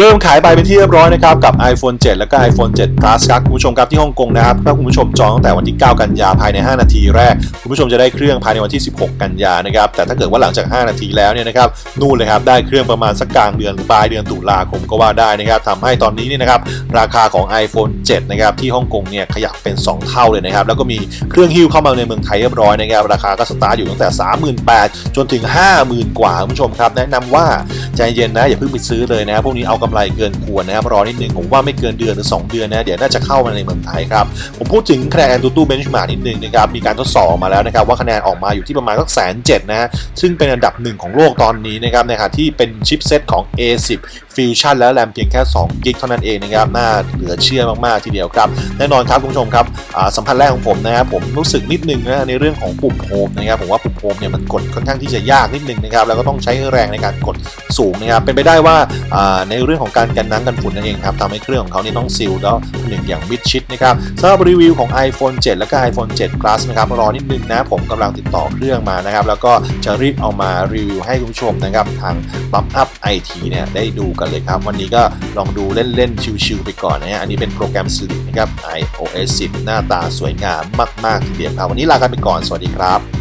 เริ่มขายไปเป็นที่เรียบร้อยนะครับกับ iPhone 7 แล้วก็ iPhone 7 Plus ครับคุณผู้ชมครับที่ฮ่องกงนะครับถ้าคุณผู้ชมจองตั้งแต่วันที่ 9 กันยาภายใน 5 นาทีแรก คุณผู้ชมจะได้เครื่องภายในวันที่ 16 กันยานะครับแต่ถ้าเกิดว่าหลังจาก 5 นาทีแล้วเนี่ยนะครับนู่นเลยครับได้เครื่องประมาณสักกลางเดือนหรือปลายเดือนตุลาคมก็ว่าได้นะครับทำให้ตอนนี้เนี่ยนะครับราคาของ iPhone 7 นะครับที่ฮ่องกงเนี่ยขยับเป็น 2 เท่าเลยนะครับแล้วก็มีเครื่องฮิ้วเข้ามาในเมืองไทยเรียบร้อยนะครับราคาก็สตาร์ทอยู่ตั้งแต่ 38,000จนถึง 50,000 กว่าคุณผู้ชมครับแนะนำว่าใจเย็นนะอย่าเพิ่งไปซื้อเลยนะครับพวกนี้เอากำไรเกินควรนะครับรอนิดนึงผมว่าไม่เกินเดือนหรือ 2 เดือนนะเดี๋ยวน่าจะเข้ามาในเมืองไทยครับผมพูดถึงคะแนนตูตูเบนช์มานิดนึงนะครับมีการทดสอบมาแล้วนะครับว่าคะแนนออกมาอยู่ที่ประมาณสักแสนเจ็ดนะฮะซึ่งเป็นอันดับหนึ่งของโลกตอนนี้นะครับในขณะที่เป็นชิปเซตของ A10 Fusion และแรมเพียงแค่2กิกเท่านั้นเองนะครับน่าเหลือเชื่อมากๆทีเดียวครับแน่นอนครับคุณผู้ชมครับสัมพันธ์แรกของผมนะครับผมรู้สึกนิดนึงนะในเรื่องของปุ่มโฮมนะครับผมว่าปุ่มโฮมเนี่ยมันกดค่อนข้างที่จะยากนิดนึงนะครับแล้วก็ต้องใช้แรงในการกดสูงนะครับเป็นไปได้ว่าในเรื่องของการกันน้ำกันฝุ่นนั่นเองครับทำให้เครื่องของเขาเนี่ยต้องซีลแล้วหนึ่งอย่างมิดชิดนะครับสำหรับรีวิวของ iPhone 7 แล้วก็ iPhone 7 Plus นะครับรอนิดนึงนะผมกำลังติดต่อเครื่องมานะครับแล้วก็จะรีบเอามารีวิวให้คุณผู้ชมนะครับทางบัมอัพไอทีเนี่ยได้ดูกันเลยครับวันนี้ก็ลองดูเล่นๆชิวๆไปก่อนนะฮะอันนี้เป็นโปรแกรม Siri นะครับ iOS 10 หน้าตาสวยงามมากๆทีเดียวครับวันนี้ลากันไปก่อนสวัสดีครับ